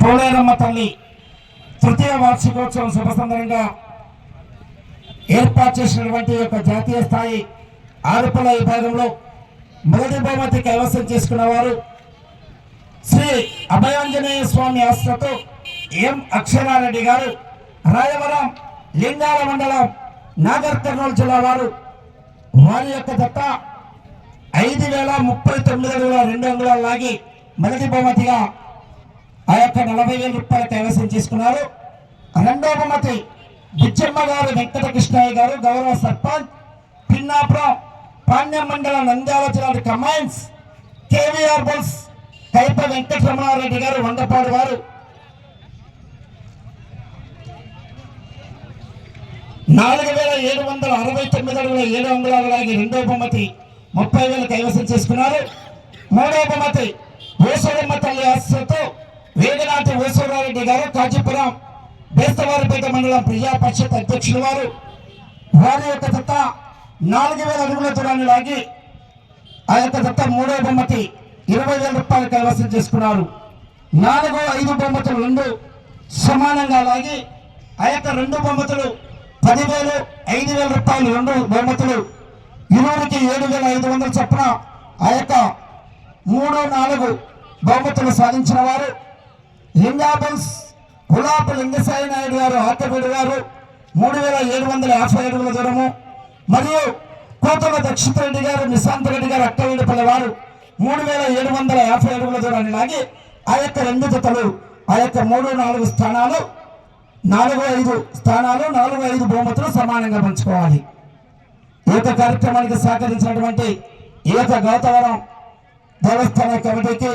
పోలేరమ్మ తల్లి తృతీయ వార్షికోత్సవం శుభ సందర్భంగా ఏర్పాటు చేసినటువంటి యొక్క జాతీయ స్థాయి ఆరుపల విభాగంలో మొదటి బహుమతి కైవసం చేసుకున్న వారు శ్రీ అభయాంజనేయ స్వామి ఆశ్రతో ఎం అక్షరారెడ్డి గారు రాయవరం లింగాల మండలం నాగర్ కర్నూలు జిల్లా వారు. వారి యొక్క దత్త ఐదు వేల ముప్పై తొమ్మిది వేల రెండు అంగుళాలు లాగి మొదటి బహుమతిగా ఆ యొక్క నలభై వేల రూపాయలు కైవసం చేసుకున్నారు. రెండో బహుమతి బుచ్చమ్మ గారు వెంకట కృష్ణయ్య గారు గౌరవ సర్పంచ్ పిన్నాపురం పాణ్య మండలం నంద్యాల జిల్లా commands K V R bulls Kaipa Venkataramanareddy garu వందపాడు వారు. నాలుగు వేల ఏడు వందల అరవై తొమ్మిది అడుగుల ఏడు వందల లాగి రెండో బహుమతి ముప్పై వేలు కైవసం చేసుకున్నారు. మూడో బహుమతి ఓసూరమ్మ తల్లి ఆశతో వేగనాటి గారు కాజీపురం బేస్తవారిపేట మండలం ప్రజా పరిషత్ అధ్యక్షులు వారు. వారి యొక్క దత్త నాలుగు వేల అడుగుల దూరాన్ని లాగి ఆ యొక్క దత్త మూడో బహుమతి ఇరవై వేల రూపాయలు కైవసం చేసుకున్నారు. నాలుగు ఐదు బొమ్మతులు రెండు సమానంగా లాగి ఆ యొక్క రెండు బొమ్మతులు పదివేలు ఐదు వేల రూపాయలు రెండు బహుమతులు ఇరువురికి ఏడు వేల ఐదు వందల చొప్పున ఆ యొక్క మూడు నాలుగు బహుమతులు సాధించిన వారు. లింగాబుల్స్ గులాపు లింగసాయి నాయుడు గారు ఆటవీడు గారు మూడు వేల ఏడు వందల యాభై అడుగుల దూరము మరియు కోతల దక్షిత్ రెడ్డి గారు నిశాంత్ రెడ్డి గారు అట్టవీడుపల్లి వారు మూడు వేల ఏడు వందల యాభై అడుగుల దూరాన్ని లాగి ఆ యొక్క రెండు జతలు ఆ యొక్క మూడు నాలుగు స్థానాలు నాలుగు ఐదు స్థానాలు నాలుగు ఐదు బహుమతులు సమానంగా పంచుకోవాలి. ఈ యొక్క కార్యక్రమానికి సహకరించినటువంటి ఈ యొక్క గౌతవరం దేవస్థాన కమిటీకి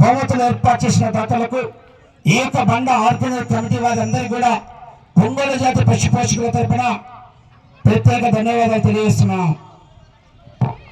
బహుమతులు ఏర్పాటు చేసిన దాతలకు ఈత బండ ఆర్గనైజ్ కమిటీ వారందరికీ కూడా ఒంగోలు జాతి పశుపోషకుల తరపున ప్రత్యేక ధన్యవాదాలు తెలియజేస్తున్నాం.